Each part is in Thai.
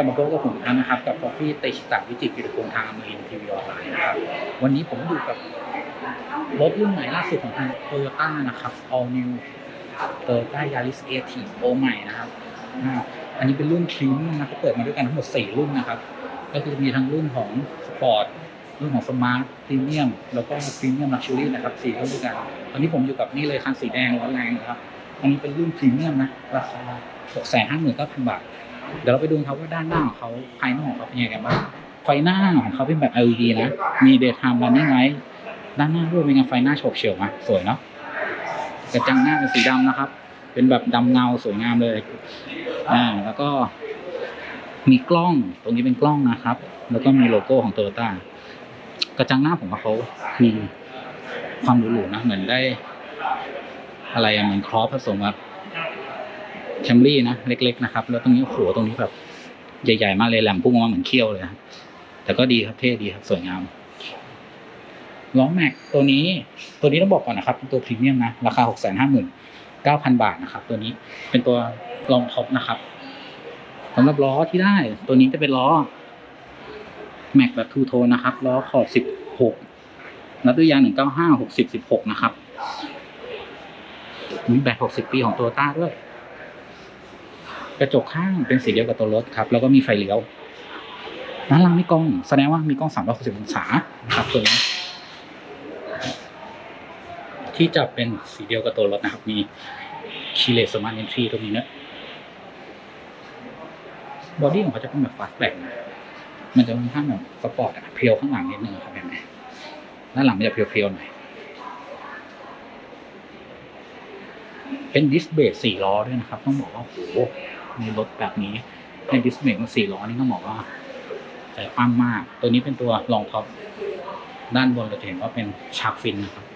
กลับมาพบกับผมอีกครั้งนะครับ กับ Coffee เตชิตะวิจิตรกิรพงษ์ทางอมรินทีวีออนไลน์นะครับ วันนี้ผมอยู่กับรถรุ่นใหม่ล่าสุดของทางโตโยต้านะครับ All New Toyota Yaris a t โอใหม่นะครับอันนี้เป็นรุ่นพรีเมียมนะเขาเปิดมาด้วยกันทั้งหมด 4 รุ่นนะครับ ก็คือมีทั้งรุ่นของสปอร์ตรุ่นของสมาร์ทพรีเมียมแล้วก็พรีเมียมลักชัวรี่นะครับสี่รุ่นด้วยกันตอนนี้ผมอยู่กับนี่เลยคันสีแดงร้อนแรงนะครับอันนี้เป็นรุ่นพรีเมียมนะราคา6 5 9 0 0 0 บาท เดี๋ยวเราไปดูครับว่าด้านหน้าของเขาภายนอกของเขาเป็นยังไงบ้างไฟหน้าของเขาเป็นแบบ LED นะ มี daytime running light ด้านหน้าด้วยเป็นไงไฟหน้าโฉบเฉี่ยวมาสวยเนาะกระจังหน้าเป็นสีดำนะครับ เป็นแบบดำเงาสวยงามเลยอ่าแล้วก็มีกล้องตรงนี้เป็นกล้องนะครับ แล้วก็มีโลโก้ของโตโยต้ากระจังหน้าผมว่าเขามีความหรูๆนะเหมือนได้ อะไรอะเหมือนครอสผสมกับ แคมรี่นะเล็ก ๆ นะครับ แล้วตรงนี้โหตรงนี้แบบใหญ่ ๆ มากเลยแหลมพุ่งออกมาเหมือนเขี้ยวเลยครับแต่ก็ดีครับเท่ดีครับ สวยงามล้อแม็กตัวนี้ ตัวนี้ต้องบอกก่อนนะครับเป็นตัวพรีเมียมนะราคาหกแสนห้าหมื่นเก้าพันบาทนะครับ ตัวนี้เป็นตัวรองท็อปนะครับสำหรับล้อที่ได้ ตัวนี้จะเป็นล้อแม็กแบบทูโทนนะครับล้อขอบสิบหกนับด้วยยางหนึ่งเก้าห้าหกสิบสิบหกนะครับมีแบตหกสิบปีของตัวต้าด้วย กระจกข้างเป็นสีเดียวกับตัวรถครับ แล้วก็มีไฟเลี้ยวด้านล่างมีกล้อง แสดงว่ามีกล้อง 360 องศานะครับตัวนี้ที่จะเป็นสีเดียวกับตัวรถนะครับ มีคีเลสมาร์ทเอนทรีตรงนี้เนะบอดี้ของเขาจะเป็นแบบฟาสแบ็กนะมันจะค่อนข้างแบบสปอร์ตอะเพียวข้างหลังนิดนึงครับเห็นไหมด้านหลังมันจะเพียวๆหน่อย เป็นดิสเบรกสี่ล้อด้วยนะครับ ต้องบอกว่าโอ้โห ในรถแบบนี้ในดิสเบรกสี่ล้อนี่ต้องบอกว่าใจปั้มมาก ตัวนี้เป็นตัวรองท็อปด้านบนเราจะเห็นว่าเป็นชาร์กฟินนะครับ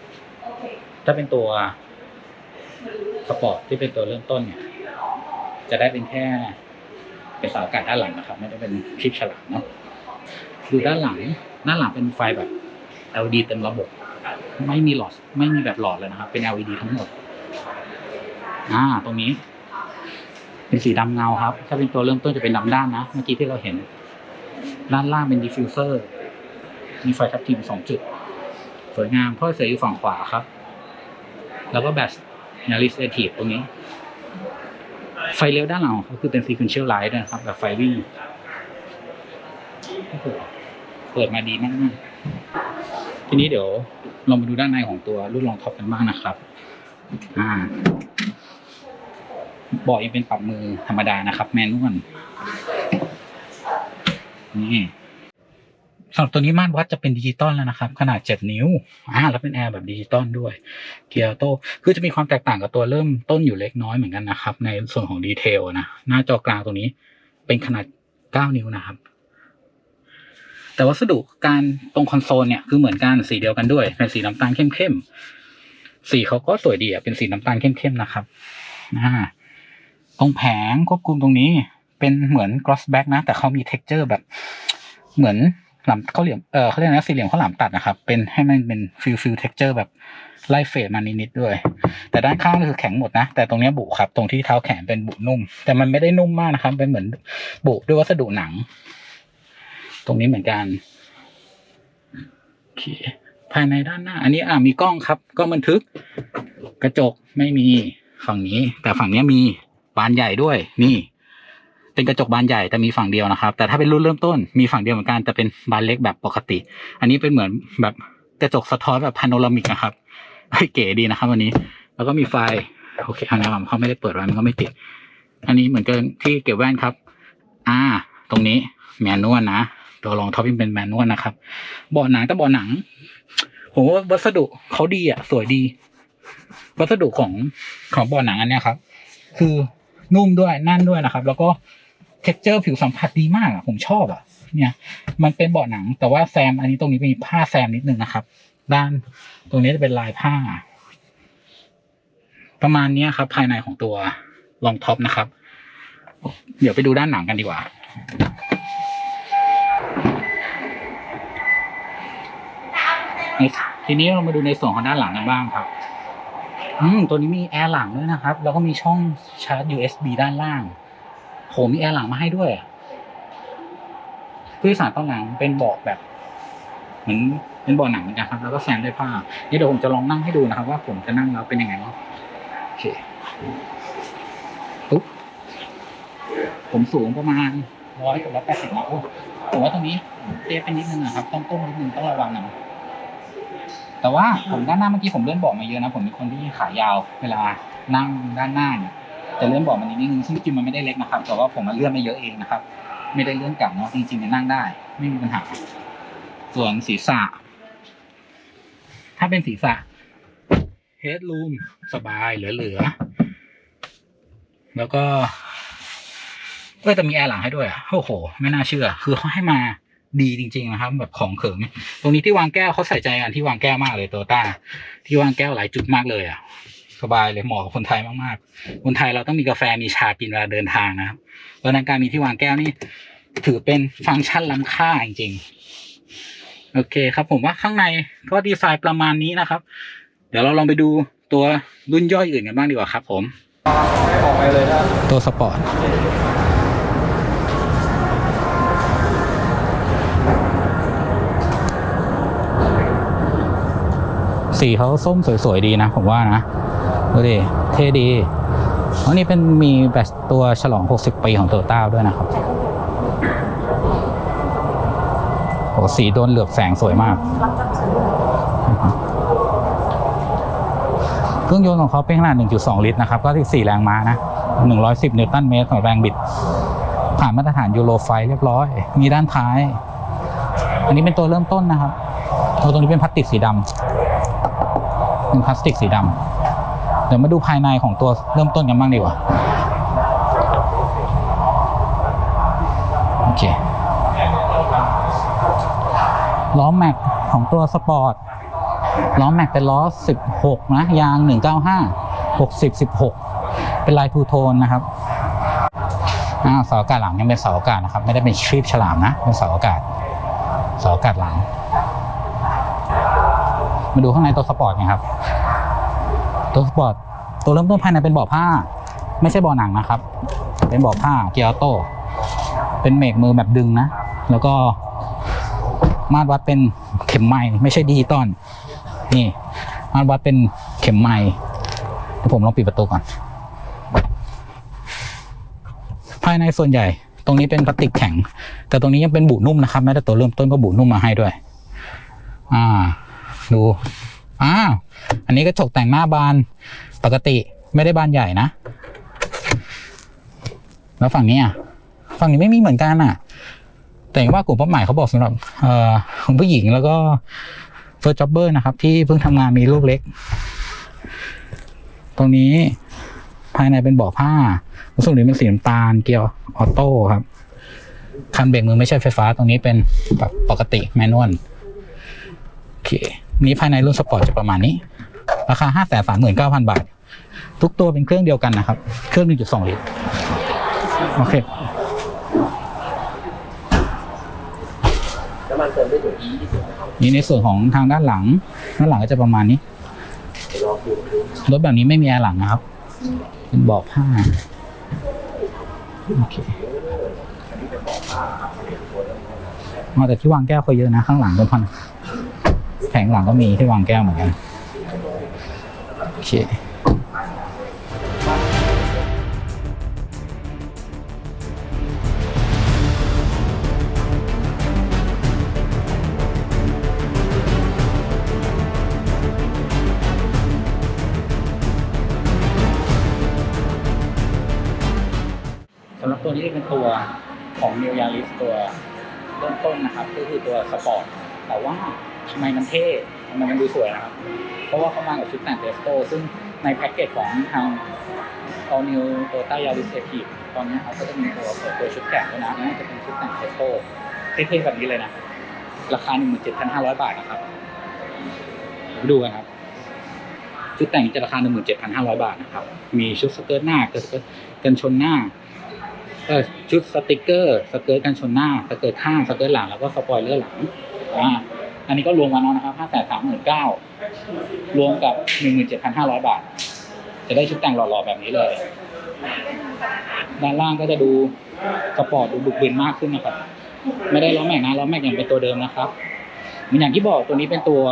ถ้าเป็นตัวสปอร์ตที่เป็นตัวเริ่มต้นเนี่ย จะได้เป็นแค่เป็นเสาอากาศด้านหลังนะครับ ไม่ได้เป็นคลิปฉลามเนาะดูด้านหลังด้านหลังเป็นไฟแบบ LED เต็มระบบ ไม่มีหลอด ไม่มีแบบหลอดเลยนะครับ เป็น LED ทั้งหมด อ่า ตรงนี้ เป็นสีดำเงาครับ ถ้าเป็นตัวเริ่มต้นจะเป็นดำด้านนะ เมื่อกี้ที่เราเห็น ด้านล่างเป็นดิฟฟิวเซอร์ มีไฟทับทิมสองจุด สวยงามท่อเสียอยู่ฝั่งขวาครับ แล้วก็แบตนาริสเอทีฟตรงนี้ ไฟเลี้ยวด้านหลังของเขาคือเป็นซีค u นเชียลไลท์นะครับ แบบไฟวิ่งเปิดมาดีมากๆทีนี้เดี๋ยวลองมาดูด้านในของตัวรุ่นรองท็อปกันบ้างนะครับ อ่า บาะยังเป็นปรับมือธรรมดานะครับ แมนนวลนี่สำหรับตัวนี้มาตรวัดจะเป็นดิจิตอลแล้วนะครับ ขนาด 7 นิ้วอ่าแล้วเป็นแอร์แบบดิจิตอลด้วย เกียร์โตคือจะมีความแตกต่างกับตัวเริ่มต้นอยู่เล็กน้อยเหมือนกันนะครับ ในส่วนของดีเทลนะหน้าจอกลางตรงนี้เป็นขนาด 9 นิ้วนะครับ แต่วัสดุการตรงคอนโซลเนี่ยคือเหมือนกันสีเดียวกันด้วย เป็นสีน้ำตาลเข้มๆสีเขาก็สวยดีอะเป็นสีน้ำตาลเข้มๆนะครับอ่า ตรงแผงควบคุมตรงนี้เป็นเหมือน gloss back นะ แต่เขามี texture แบบเหมือนหลามเขาเหลี่ยมเออเขาเรียกนะสี่เหลี่ยมเขาหลามตัดนะครับ เป็นให้มันเป็นฟิลฟิล texture แบบไล่เฟดมานิดๆด้วย แต่ด้านข้างก็คือแข็งหมดนะ แต่ตรงนี้บุครับ ตรงที่เท้าแขนเป็นบุนุ่ม แต่มันไม่ได้นุ่มมากนะครับ เป็นเหมือนบุด้วยวัสดุหนัง ตรงนี้เหมือนกันโอเคภายในด้านหน้า อันนี้อ่ามีกล้องครับกล้องบันทึก กระจกไม่มีฝั่งนี้ แต่ฝั่งนี้มี บานใหญ่ด้วย นี่ เป็นกระจกบานใหญ่แต่มีฝั่งเดียวนะครับ แต่ถ้าเป็นรุ่นเริ่มต้นมีฝั่งเดียวเหมือนกันแต่เป็นบานเล็กแบบปกติ อันนี้เป็นเหมือนแบบกระจกสะท้อนแบบพาโนรามิกนะครับเฮ้เก๋ดีนะครับวันนี้ แล้วก็มีไฟโอเคอันนี้เขาไม่ได้เปิดไว้มันก็ไม่ติด อันนี้เหมือนกันที่เก็บแว่นครับ อ่า ตรงนี้แมนนวลนะตัวรองท็อปยังเป็นแมนนวลนะครับเบาะหนังแต่เบาะหนังโหวัสดุเขาดีอะ สวยดี วัสดุของของบาะหนังอันเนี้ยครับ คือ นุ่มด้วยแน่นด้วยนะครับ แล้วก็เท็กเจอร์ผิวสัมผัสดีมากอะผมชอบอะ เนี่ย มันเป็นเบาะหนัง แต่ว่าแซม อันนี้ตรงนี้มีผ้าแซมนิดนึงนะครับ ด้านตรงนี้จะเป็นลายผ้า ประมาณเนี้ยครับ ภายในของตัวรองท็อปนะครับ เดี๋ยวไปดูด้านหนังกันดีกว่าในทีนี้เรามาดูในส่วนของด้านหลังกันบ้างครับ อืมตัวนี้มีแอร์หลังด้วยนะครับ แล้วก็มีช่องชาร์จ USB ด้านล่างโหมีแอร์หลังมาให้ด้วยผู้โดยสารต้อนหลังเป็นเบาะแบบ เหมือนเป็นเบาะหนังเหมือนกันครับ แล้วก็แซมด้วยผ้านี่เดี๋ยวผมจะลองนั่งให้ดูนะครับ ว่าผมจะนั่งแล้วเป็นยังไงบ้างโอเคปุ๊บผมสูงประมาณร้อยกับร้อยแปดสิบนะโอ้ผมว่าตรงนี้เตี้ยไปนิดนึงนะครับ ต้องก้มนิดนึงต้องระวังหน่อย แต่ว่าผมด้านหน้าเมื่อกี้ผมเลื่อนเบาะมาเยอะนะผมเป็นคนที่ขายาวเวลานั่งด้านหน้าเนี่ยจะเลื่อนเบาะมันนิดนึงซึ่งจริงมันไม่ได้เล็กนะครับแต่ว่าผมมาเลื่อนไม่เยอะเองนะครับ ไม่ได้เลื่อนกลับเนาะจริงๆเนี่ยนั่งได้ ไม่มีปัญหา ส่วนศีรษะ ถ้าเป็นศีรษะ headroom สบายเหลือๆแล้วก็เออแต่มีแอร์หลังให้ด้วยอะโอ้โห ไม่น่าเชื่อ คือเขาให้มา ดีจริง ๆ นะครับ แบบของเขิงตรงนี้ที่วางแก้วเขาใส่ใจกันที่วางแก้วมากเลยโตต้าที่วางแก้วหลายจุดมากเลยอะ สบายเลยเหมาะกับคนไทยมากๆ คนไทยเราต้องมีกาแฟมีชากินเวลาเดินทางนะครับเพราะฉะนั้นการมีที่วางแก้วนี่ถือเป็นฟังก์ชันล้ำค่าจริงๆ โอเคครับผมว่าข้างในก็ดีไซน์ประมาณนี้นะครับ เดี๋ยวเราลองไปดูตัวรุ่นย่อยอื่นกันบ้างดีกว่าครับ ผมออกไปเลยนะตัวสปอร์ต สีเขาส้มสวยๆดีนะ ผมว่านะ ดูดิ เท่ดีอันนี้เป็นมีแบบตัวฉลอง 60 ปีของโตต้าด้วยนะครับโอ้สีโดนเหลือบแสงสวยมากเครื่องยนต์ของเขาเป็นขนาด 1.2 ลิตรนะครับ ก็14แรงม้านะ 110 นิวตันเมตรของแรงบิด ผ่านมาตรฐานยูโรไฟเรียบร้อย มีด้านท้าย อันนี้เป็นตัวเริ่มต้นนะครับ ตัวตรงนี้เป็นพลาสติกสีดำ เป็นพลาสติกสีดำเดี๋ยวมาดูภายในของตัวเริ่มต้นกันบ้างดีกว่าโอเคล้อแม็กของตัวสปอร์ตล้อแม็กเป็นล้อ 16 นะ ยาง 195 60 16 เป็นลายทูโทนนะครับเสาอากาศหลังยังเป็นเสาอากาศนะครับ ไม่ได้เป็นครีบฉลามนะ เป็นเสาอากาศเสาอากาศหลัง มาดูข้างในตัวสปอร์ตกันครับ ตัวสปอร์ตตัวเริ่มต้นภายในเป็นเบาะผ้า ไม่ใช่เบาะหนังนะครับ เป็นเบาะผ้าเกียร์ออโต้เป็นเมกมือแบบดึงนะ แล้วก็มาตรวัดเป็นเข็มไม้ไม่ใช่ดิจิตอลนี่มาตรวัดเป็นเข็มไม้เดี๋ยวผมลองปิดประตูก่อน ภายในส่วนใหญ่ ตรงนี้เป็นพลาสติกแข็ง แต่ตรงนี้ยังเป็นบุนุ่มนะครับแม้แต่ตัวเริ่มต้นก็บุนุ่มมาให้ด้วย อ่า ดู อ้าวอันนี้ก็จกแต่งหน้าบานปกติไม่ได้บานใหญ่นะ แล้วฝั่งนี้อะฝั่งนี้ไม่มีเหมือนกันอะ แต่ว่ากลุ่มเป้าหมายเขาบอกสำหรับเอ่อคุณผู้หญิงแล้วก็เฟิร์สจ็อบเบอร์นะครับ ที่เพิ่งทำงานมีลูกเล็ก ตรงนี้ภายในเป็นเบาะผ้าวัสดุนี้เป็นสีน้ำตาล เกียร์ออโต้ครับ คันเบรกมือไม่ใช่ไฟฟ้า ตรงนี้เป็นแบบปกติแมนนวลโอเค นี้ภายในรุ่นสปอร์ตจะประมาณนี้ ราคาห้าแสนสามหมื่นเก้าพันบาท ทุกตัวเป็นเครื่องเดียวกันนะครับ เครื่องหนึ่งจุดสองลิตร โอเคน้ำมันเติมได้ถึงนี่ในส่วนของทางด้านหลัง ด้านหลังก็จะประมาณนี้ รถแบบนี้ไม่มีแอร์หลังนะครับ เป็นเบาะผ้า โอเคมาแต่ที่วางแก้วเขาเยอะนะ ข้างหลังก็พัน แผงหลังก็มีที่วางแก้วเหมือนกัน โอเคสำหรับตัวนี้เป็นตัวของ New Yaris ตัวเริ่มต้นนะครับ ก็คือตัวสปอร์ตแต่ว่า ทำไมมันเท่ทำไมมันดูสวยนะครับ เพราะว่าเขามากับชุดแต่งเทสโตซึ่งในแพ็กเกจของทาง All New Toyota Yaris Active ตอนนี้เขาก็จะมีตัวเปิดตัวชุดแต่งด้วยนะนั่นจะเป็นชุดแต่งเทสโตเท่ๆแบบนี้เลยนะ ราคา 17,500 บาทนะครับ ดูกันครับ ชุดแต่งจะราคา 17,500 บาทนะครับ มีชุดสเกิร์ตหน้าสเกิร์ตกันชนหน้าเออชุดสติกเกอร์ สเกิร์ตกันชนหน้า สเกิร์ตข้าง สเกิร์ตหลัง แล้วก็สปอยเลอร์หลังอ่า อันนี้ก็รวมกันแล้วนะครับห้าแสนสามหมื่นเก้ารวมกับหนึ่งหมื่นเจ็ดพันห้าร้อยบาท จะได้ชุดแต่งหล่อๆแบบนี้เลย ด้านล่างก็จะดูสปอร์ตดูบุกบินมากขึ้นนะครับ ไม่ได้ล้อแม็กนะล้อแม็กยังเป็นตัวเดิมนะครับมือนอย่างที่บอกตัวนี้เป็นตัว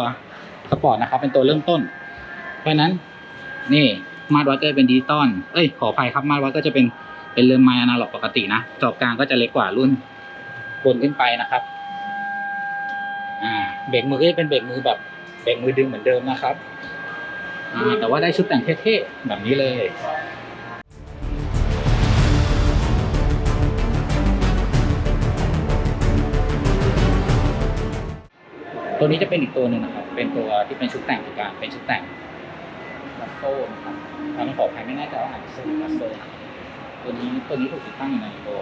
สปอร์ตนะครับ เป็นตัวเริ่มต้น เพราะนั้น นี่มาตรวัดก็จะเป็นดิจิตอลเอ้ยขออภัยครับมาตรวัดก็จะเป็นเป็นเรือนไม้อนาล็อกปกตินะจอบกลางก็จะเล็กกว่ารุ่นบนขึ้นไปนะครับ เบรกมือก็จะเป็นเบรกมือแบบเบรกมือดึงเหมือนเดิมนะครับแต่ว่าได้ชุดแต่งเท่ๆแบบนี้เลยตัวนี้จะเป็นอีกตัวหนึ่งนะครับ เป็นตัวที่เป็นชุดแต่งเหมือนกันเป็นชุดแต่งลัสโซ่นะครับทางขออภัยไม่แน่ใจว่าอ่านลัสโซ่อลัสโซ่ตัวนี้ตัวนี้ถูกติดตั้งอยู่ในตัว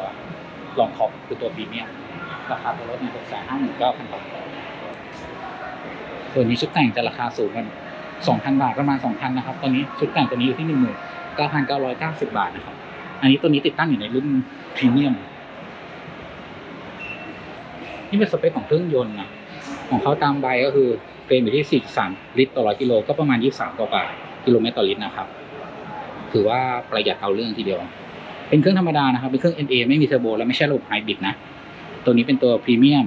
ลองท็อปคือตัวพรีเมียมราคาตัวรถเนี่ยหกแสนห้าหมื่นเก้าพันบาท ส่วนนี้ชุดแต่งจะราคาสูงกันสองพันบาทประมาณสองพันนะครับ ตอนนี้ชุดแต่งตัวนี้อยู่ที่หนึ่งหมื่นเก้าพันเก้าร้อยเก้าสิบบาทนะครับ อันนี้ตัวนี้ติดตั้งอยู่ในรุ่นพรีเมียม นี่เป็นสเปคของเครื่องยนต์นะ ของเขาตามใบก็คือเฟรมอยู่ที่ 43 ลิตรต่อร้อยกิโลก็ประมาณ 23กว่าบาทกิโลเมตรต่อลิตรนะครับ ถือว่าประหยัดเอาเรื่องทีเดียว เป็นเครื่องธรรมดานะครับ เป็นเครื่อง NA ไม่มีเทอร์โบและไม่ใช่ระบบไฮบริดนะ ตัวนี้เป็นตัวพรีเมียม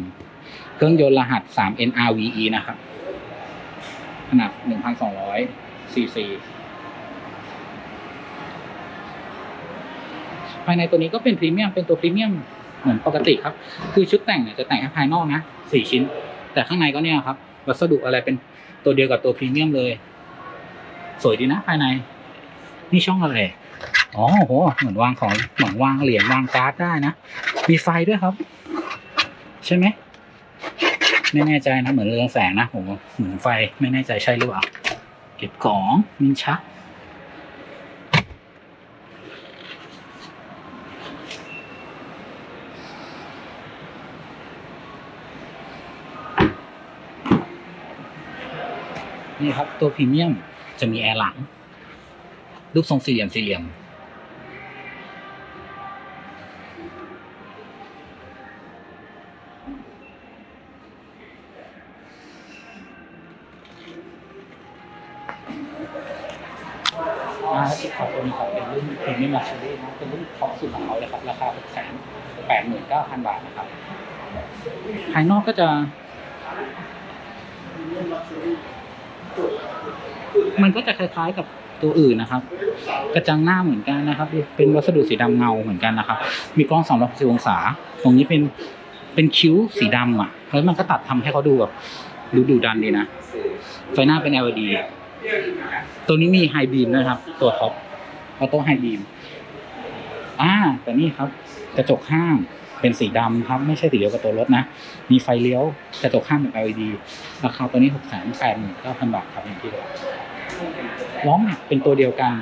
เครื่องยนต์รหัส 3 NRVE นะครับ ขนาด 1,200 cc ภายในตัวนี้ก็เป็นพรีเมียมเป็นตัวพรีเมียมเหมือนปกติครับ คือชุดแต่งเนี่ยจะแต่งแค่ภายนอกนะสี่ชิ้น แต่ข้างในก็เนี่ยครับ วัสดุอะไรเป็นตัวเดียวกับตัวพรีเมียมเลย สวยดีนะภายใน นี่ช่องอะไร อ๋อโห เหมือนวางของเหมือนวางเหรียญวางการ์ดได้นะ มีไฟด้วยครับ ใช่ไหม ไม่แน่ใจนะ เหมือนเรืองแสงนะผมเหมือนไฟไม่แน่ใจใช่หรือเปล่า เก็บของมินชักนี่ครับตัวพรีเมียมจะมีแอร์หลัง รูปทรงสี่เหลี่ยมสี่เหลี่ยม อ่าที่ขอตัวนี้ครับเป็นรุ่นพรีเมียมลักชัวรี่นะเป็นรุ่นท็อปสุดของเขาเลยครับ ราคา6 8 9 0 0 0 บาทนะครับ ภายนอกก็จะมันก็จะคล้ายๆกับตัวอื่นนะครับ กระจังหน้าเหมือนกันนะครับ เป็นวัสดุสีดำเงาเหมือนกันนะครับ มีกล้อง360องศา ตรงนี้เป็นเป็นคิ้วสีดำอะแล้วมันก็ตัดทำให้เขาดูแบบดูดูดันดีนะ ไฟหน้าเป็น LED ตัวนี้มีไฮบีมนะครับ ตัวท็อปออโต้ไฮบีมอ่าแต่นี่ครับ กระจกข้างเป็นสีดำครับ ไม่ใช่สีเดียวกับตัวรถนะ มีไฟเลี้ยวกระจกข้างเป็น LED ราคาตัวนี้หกแสนแปดหมื่นเก้าพันบาทครับอย่างที่บอกล้อแม็กเป็นตัวเดียวกัน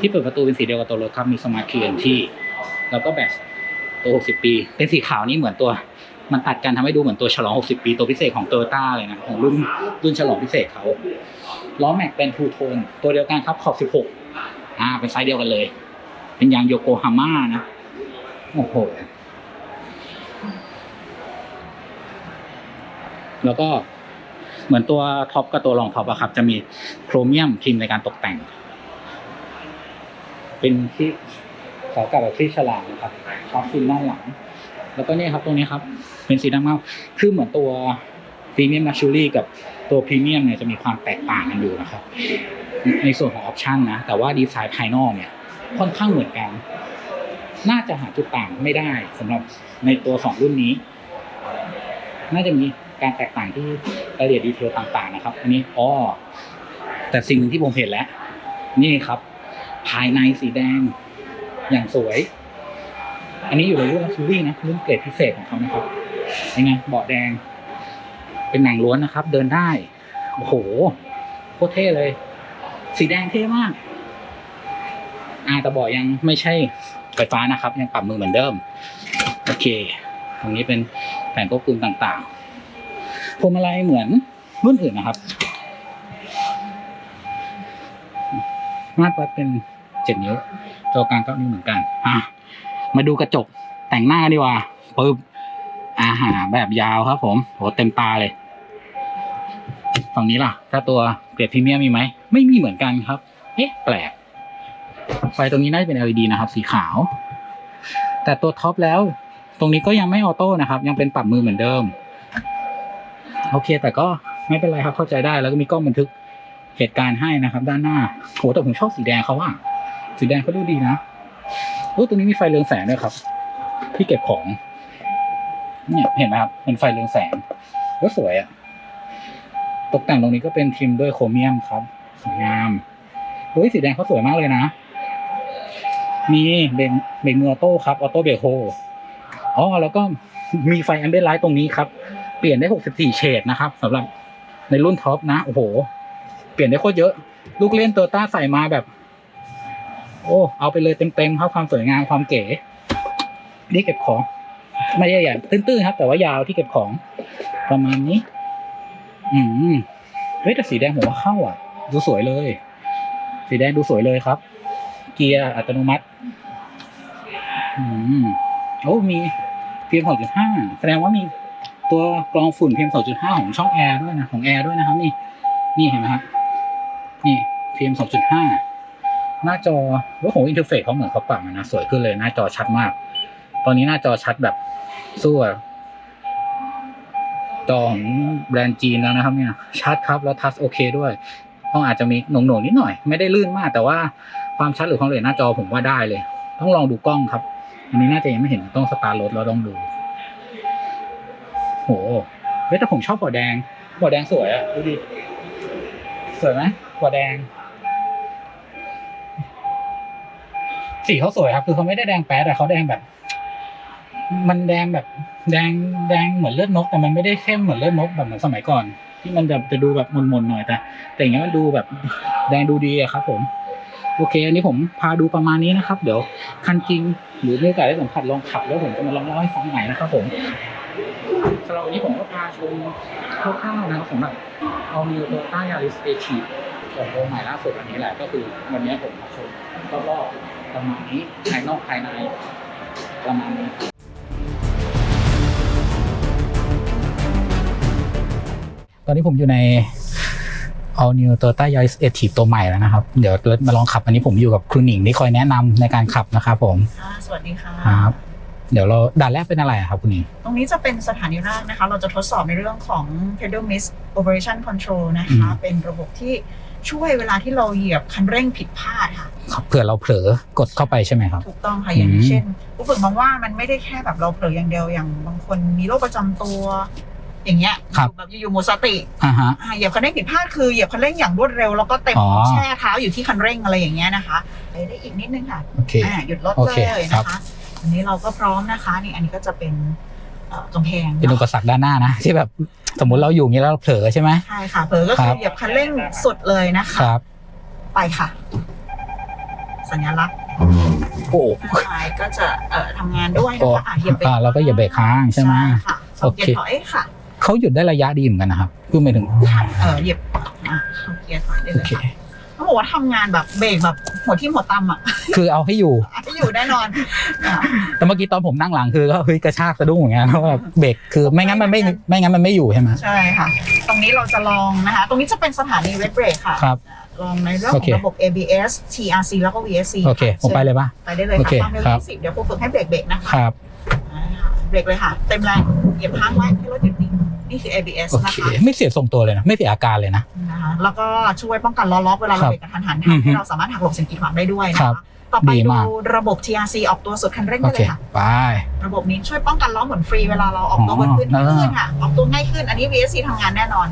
ที่เปิดประตูเป็นสีเดียวกับตัวรถครับมีสมาร์ทคีย์ที่ แล้วก็แบตตัว 60 ปี เป็นสีขาวนี่เหมือนตัว มันตัดกันทำให้ดูเหมือนตัวฉลอง 60 ปีตัวพิเศษของโตโยต้าเลยนะของรุ่นรุ่นฉลองพิเศษเขาล้อแม็กเป็นทูโทนตัวเดียวกันครับขอบ 16 อ่า เป็นไซส์เดียวกันเลย เป็นยางโยโกฮาม่านะ โอ้โห แล้วก็เหมือนตัวท็อปกับตัวรองท็อปอะครับ จะมีโครเมียมพิมพ์ในการตกแต่ง เป็นที่ขอกับแบบที่ฉลามนะครับท็อปฟินด้านหลัง แล้วก็เนี่ยครับตรงนี้ครับ เป็นสีดำเงาคือเหมือนตัวพรีเมียมลักชูรี่กับตัวพรีเมียมเนี่ยจะมีความแตกต่างกันอยู่นะครับ ในส่วนของออปชันนะ แต่ว่าดีไซน์ภายนอกเนี่ยค่อนข้างเหมือนกัน น่าจะหาจุดต่างไม่ได้สำหรับในตัวสองรุ่นนี้ น่าจะมีการแตกต่างที่รายละเอียดดีเทลต่าง ๆ นะครับ อันนี้อ๋อแต่สิ่งหนึ่งที่ผมเห็นแล้ว นี่ครับ ภายในสีแดงอย่างสวย อันนี้อยู่ในรุ่นลักชูรี่นะรุ่นเกรดพิเศษของเขานะครับยังไงเบาะแดง เป็นหนังล้วนนะครับ เดินได้ โอ้โหโคตรเท่เลย สีแดงเท่มากอ่าแต่เบาะยังไม่ใช่ไฟฟ้านะครับ ยังปรับมือเหมือนเดิม โอเค ตรงนี้เป็นแผงควบคุมต่างๆพวงมาลัยเหมือนรุ่นอื่นนะครับมาตรวัดเป็นเจ็ดนิ้วตัวกลางเก้านิ้วเหมือนกันอะ มาดูกระจกแต่งหน้าดีกว่าปึ๊บอาหาแบบยาวครับ ผมโหเต็มตาเลย ฝั่งนี้ล่ะ ถ้าตัวเกรดพรีเมียมมีไหม ไม่มีเหมือนกันครับ เอ๊ะ แปลก ไฟตรงนี้น่าจะเป็น LED นะครับ สีขาว แต่ตัวท็อปแล้ว ตรงนี้ก็ยังไม่ออโต้นะครับ ยังเป็นปรับมือเหมือนเดิม โอเค แต่ก็ไม่เป็นไรครับ เข้าใจได้ แล้วก็มีกล้องบันทึกเหตุการณ์ให้นะครับ ด้านหน้าโหแต่ผมชอบสีแดงเขาว่า สีแดงเขาดูดีนะ โอ้ตรงนี้มีไฟเรืองแสงด้วยครับ ที่เก็บของ เนี่ยเห็นไหมครับเป็นไฟเรืองแสงก็สวยอะตกแต่งตรงนี้ก็เป็นทิมด้วยโครเมียมครับสวยงามเฮ้ยสีแดงเขาสวยมากเลยนะ มีเบรกเบรกมือออโต้ครับออโต้เบรกโฮอ๋อแล้วก็มีไฟแอมเบนไลท์ตรงนี้ครับ เปลี่ยนได้ 64 เฉดนะครับสำหรับในรุ่นท็อปนะ โอ้โห เปลี่ยนได้โคตรเยอะ ลูกเล่นโตต้าใส่มาแบบ โอ้เอาไปเลยเต็มๆครับความสวยงามความเก๋ที่เก็บของ ไม่ใช่ใหญ่ตื้นๆครับ แต่ว่ายาวที่เก็บของ ประมาณนี้ อืมเฮ้ยแต่สีแดงผมว่าเข้าอะ ดูสวยเลย สีแดงดูสวยเลยครับ เกียร์อัตโนมัติ อืมโอ้มีเพียง2.5แสดงว่ามีตัวกรองฝุ่นเพียง2.5ของช่องแอร์ด้วยนะของแอร์ด้วยนะครับ นี่ นี่เห็นไหมครับนี่เพียง2.5ห หน้าจอว่าโหอินเทอร์เฟซเขาเหมือนเขาปรับมานะสวยขึ้นเลยหน้าจอชัดมาก ตอนนี้หน้าจอชัดแบบสู้จอของแบรนด์จีนแล้วนะครับ เนี่ยชัดครับแล้วทัชโอเคด้วยต้องอาจจะมีหน่วงๆนิดหน่อย ไม่ได้ลื่นมาก แต่ว่าความชัดหรือความละเอียดหน้าจอผมว่าได้เลย ต้องลองดูกล้องครับ อันนี้น่าจะยังไม่เห็นต้องสตาร์ทรถแล้วต้องดูโหเฮ้แต่ผมชอบหัวแดงหัวแดงสวยอะดูดิสวยไหมหัวแดง สีเขาสวยครับ คือเขาไม่ได้แดงแป๊ดแต่เขาแดงแบบ มันแดงแบบ แดงแดงเหมือนเลือดนก แต่มันไม่ได้เข้มเหมือนเลือดนกแบบเหมือนสมัยก่อน ที่มันจะจะดูแบบมนๆหน่อยแต่ แต่อย่างเงี้ยมันดูแบบแดงดูดีอะครับ ผมโอเค อันนี้ผมพาดูประมาณนี้นะครับ เดี๋ยวคันจริงหรือมีโอกาสได้สัมผัสลองขับแล้วผมจะมาลองเล่าให้ฟังใหม่นะครับผมสำหรับวันนี้ผมก็พาชมคร่าวๆนะครับสำหรับเอา New Toyota Yaris a t ของโรงใหม่ล่าสุดอันนี้แหละก็คือวันนี้ผมมาชมรอบๆ ประมาณนี้ภายนอกภายในประมาณนี้ตอนนี้ผมอยู่ใน All New Toyota Yaris a t ตัวใหม่แล้วนะครับ เดี๋ยวมาลองขับอันนี้ผมอยู่กับคุณหนิงที่คอยแนะนำในการขับนะครับผม ค่ะสวัสดีค่ะ ครับ เดี๋ยวเราด่านแรกเป็นอะไรอะครับคุณหนิง ตรงนี้จะเป็นสถานีแรกนะคะ เราจะทดสอบในเรื่องของ pedal miss operation control นะคะ อืม เป็นระบบที่ ช่วยเวลาที่เราเหยียบคันเร่งผิดพลาดค่ะครับเผื่อเราเผลอกดเข้าไปใช่ไหมครับ ถูกต้องค่ะอย่างอืมเช่นผู้ฝึกมองว่ามันไม่ได้แค่แบบเราเผลออย่างเดียวอย่างบางคนมีโรคประจำตัว อย่างเงี้ยอยู่แบบอยู่ๆหมดสติอ่าฮะอ่าเหยียบคันเร่งผิดพลาดคือเหยียบคันเร่งอย่างรวดเร็วแล้วก็เต็มอ๋อแช่เท้าอยู่ที่คันเร่งอะไรอย่างเงี้ยนะคะไปได้อีกนิดนึงค่ะโอเคอ่าหยุดรถโอเลเคยครันะบคะอันนี้เราก็พร้อมนะคะนี่อันนี้ก็จะเป็นเอ่อกำแพงเป็นอุเนาะปสรรคด้านหน้านะที่แบบ สมมุติเราอยู่อย่างนี้แล้วเราเผลอใช่ไหม ใช่ค่ะเผลอก็คคืรัอบ เหยียบคันเร่งสุดเลยนะคคะ รับ ไปค่ะ สัญลักษณ์โอ้ท้ายก็จะเอ่อทำงานด้วยนะคะอะเหยียบเบรกอ่าเราก็เหยียบเบรกค้างใช่ไหมค่ะโอเคเกียร์ถอยค่ะเขาหยุดได้ระยะดีเหมือนกันนะครับคือหมายถึงเออเหยียบอะเข้าเกียร์ถอยได้โอเลยเค ค่ะ ต้องบอกว่าทำงานแบบเบรกแบบหัวทิ่มหัวตำอะคือเอาให้อยู่ไม่อยู่แน่นอนอะแต่เมื่อกี้ตอนผมนั่งหลังคือก็เฮ้ยกระชากสะดุ้งเหมือนกันเพราะว่าเบรกคือไม่งั้นมันไม่ไม่งั้นมันไม่อยู่ใช่ไหม ใช่ค่ะ ตรงนี้เราจะลองนะคะ ตรงนี้จะเป็นสถานีเวทเบรกค่ะครับลองในเรื่องโอขอเค งระบบ ABS TRC แล้วก็ VSC โอเคผมไปเลยป่ะ ไปได้เลยโอค่ะเคความเร็วครับ 20เดี๋ยวครูฝึกให้เบรกเบรกนะคะครับ อ่าเบรกเลยค่ะ เต็มแรงเหยียบค้างไว้ให้รถหยุดนิ่งนี่คือ ABS โอนะเค คะไม่เสียทรงตัวเลยนะ ไม่เสียอาการเลยนะ นะคะแล้วก็ช่วยป้องกันล้อล็อกเวลาครัเราบเบรกกระทันหันอือฮึทำให้เราสามารถหักหลบสิ่งกีดขวางได้ด้วยนะครัคะบต่อไปดีดูมากระบบ TRC ออกตัวสุดคันเร่งโอได้เคเลยค่ะไประบบนี้ช่วยป้องกันล้อหมุนฟรีเวลาเราออกตัวบนพื้นอ๋อที่ค่ะ ออกตัวง่ายขึ้น อันนี้ VSC ทำงานแน่นอน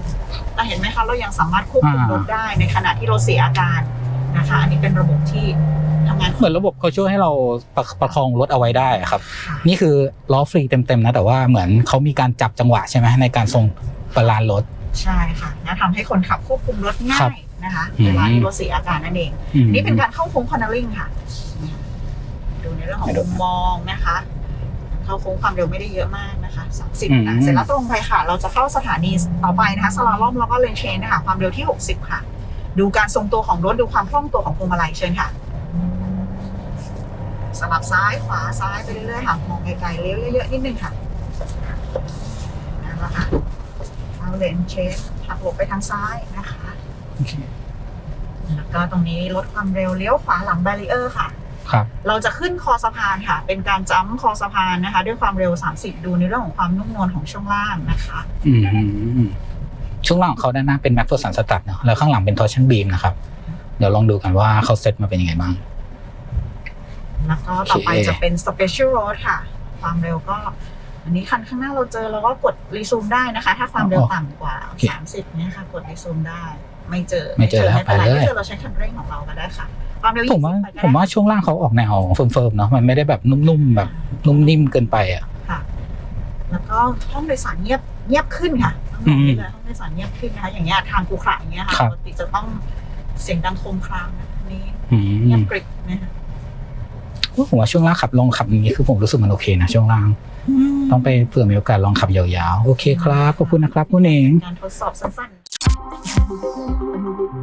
แต่เห็นไหมคะเรายังสามารถควบคุมอ่ารถได้ในขณะที่เราเสียอาการนะคะ อันนี้เป็นระบบที่ทำงานเหมือนระบบเขาช่วยให้เราประประคองรถเอาไว้ได้อะครับค่ะนี่คือล้อฟรีเต็มๆนะแต่ว่าเหมือนเขามีการจับจังหวะใช่ไหมในการทรงบาลานซ์รถ ใช่ค่ะนะทำให้คนขับควบคุมรถง่าครับยนะคะอืมเวลาที่รถเสียอาการนั่นเองอืมนี่เป็นการเข้าโค้งคอนเนลลิ่งค่ะ ดูในเรื่องของให้ดูมุมมองนะคะ เข้าโค้งความเร็วไม่ได้เยอะมากนะคะ30อืมนะเสร็จแล้วตรงไปค่ะ เราจะเข้าสถานีต่อไปนะคะสลาล่อมแล้วก็เลนเชนนะคะความเร็วที่ 60 ค่ะ ดูการทรงตัวของรถดูความคล่องตัวของพวงมาลัยเชิญค่ะสลับซ้ายขวาซ้ายไปเรื่อยๆค่ะมองไกลๆเลี้ยวเยอะๆนิดนึงค่ะนั่นแหละค่ะ เอาเลนเชนหักหลบไปทางซ้ายนะคะ โอเค แล้วก็ตรงนี้ลดความเร็วเลี้ยวขวาหลังแบรีเออร์ค่ะ ครับ เราจะขึ้นคอสะพานค่ะ เป็นการจ้ำคอสะพานนะคะ ด้วยความเร็ว 30 ดูในเรื่องของความนุ่มนวลของช่วงล่างนะคะอืมช่วงล่างของเขาด้านหน้าเป็นแม็กโฟสันสตัดเนาะแล้วข้างหลังเป็นทอร์ชันบีมนะครับ เดี๋ยวลองดูกันว่าเขาเซตมาเป็นยังไงบ้าง แล้วก็ต่อไปโอเคจะเป็น Special Road ค่ะ ความเร็วก็ อันนี้คันข้างหน้าเราเจอเราก็กดรีซูมได้นะคะ ถ้าความเร็วต่ำกว่า30เนี่ยค่ะ กดรีซูมได้ ไม่เจอไม่เจอแล้วไม่เป็นไรไปเลยไม่เจอเราใช้คันเร่งของเราก็ได้ค่ะความเร็วผมว่า20ไปก็ได้ผมว่าช่วงล่างเขาออกแนวเฟิร์มๆเนาะมันไม่ได้แบบนุ่มๆแบบนุ่มนิ่มเกินไปอะค่ะแล้วก็ห้องโดยสารเงียบเงียบขึ้นค่ะต้องบอกนี่เลยห้องโดยสารเงียบขึ้นนะคะอย่างเงี้ยทางกูขระอย่างเงี้ยค่ะครัปบกติจะต้องเสียงดังโครมครามนะอันนี้อืเงียมบกริบนะคะผมว่าช่วงล่างขับลองขับอย่างนี้คือผมรู้สึกมันโอเคนะช่วงล่าง ต้องไปเผื่อมีโอกาสลองขับยาวๆ โอเคครับ ขอบคุณนะครับคุณเอง การทดสอบสั้นๆ